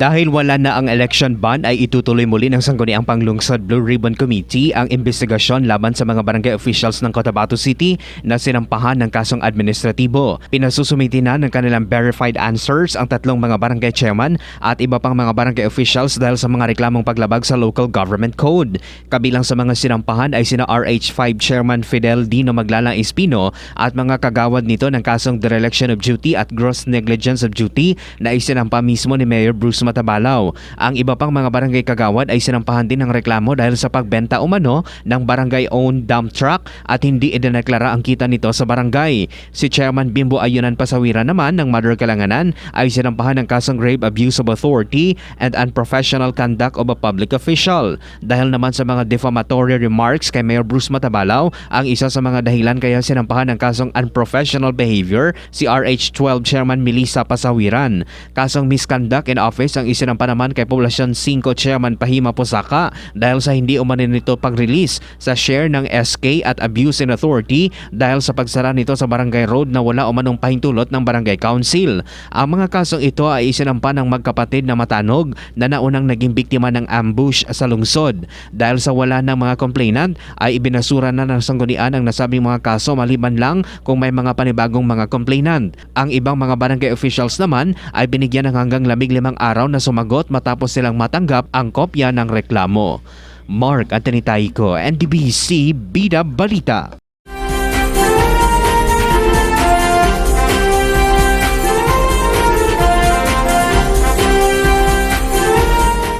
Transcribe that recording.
Dahil wala na ang election ban ay itutuloy muli ng Sangguniang Panglungsod Blue Ribbon Committee ang investigasyon laban sa mga barangay officials ng Cotabato City na sinampahan ng kasong administratibo. Pinasusumiti na ng kanilang verified answers ang tatlong mga barangay chairman at iba pang mga barangay officials dahil sa mga reklamong paglabag sa local government code. Kabilang sa mga sinampahan ay sina RH5 Chairman Fidel Dino Maglalang Espino at mga kagawad nito ng kasong dereliction of duty at gross negligence of duty na isinampa mismo ni Mayor Bruce Matabalaw. Ang iba pang mga barangay kagawad ay sinampahan din ng reklamo dahil sa pagbenta umano ng barangay-owned dump truck at hindi idineklara ang kita nito sa barangay. Si Chairman Bimbo Ayunan Pasawiran naman ng Mother Kalanganan ay sinampahan ng kasong grave abuse of authority and unprofessional conduct of a public official. Dahil naman sa mga defamatory remarks kay Mayor Bruce Matabalaw, ang isa sa mga dahilan kaya sinampahan ng kasong unprofessional behavior si RH12 Chairman Melissa Pasawiran. Kasong misconduct in office ang isinampa naman kay Poblasyon 5 Chairman Pahima Posaka dahil sa hindi umanin nito pag-release sa share ng SK at abuse in authority dahil sa pagsara nito sa barangay road na wala umanong pahintulot ng barangay council. Ang mga kasong ito ay isinampa ng magkapatid na matanog na naunang naging biktima ng ambush sa lungsod. Dahil sa wala ng mga complainant ay ibinasura na ng sanggunian ang nasabing mga kaso maliban lang kung may mga panibagong mga complainant. Ang ibang mga barangay officials naman ay binigyan ng hanggang lamig limang araw na sumagot matapos silang matanggap ang kopya ng reklamo. Mark Anthony Taiko, NDBC Bida Balita.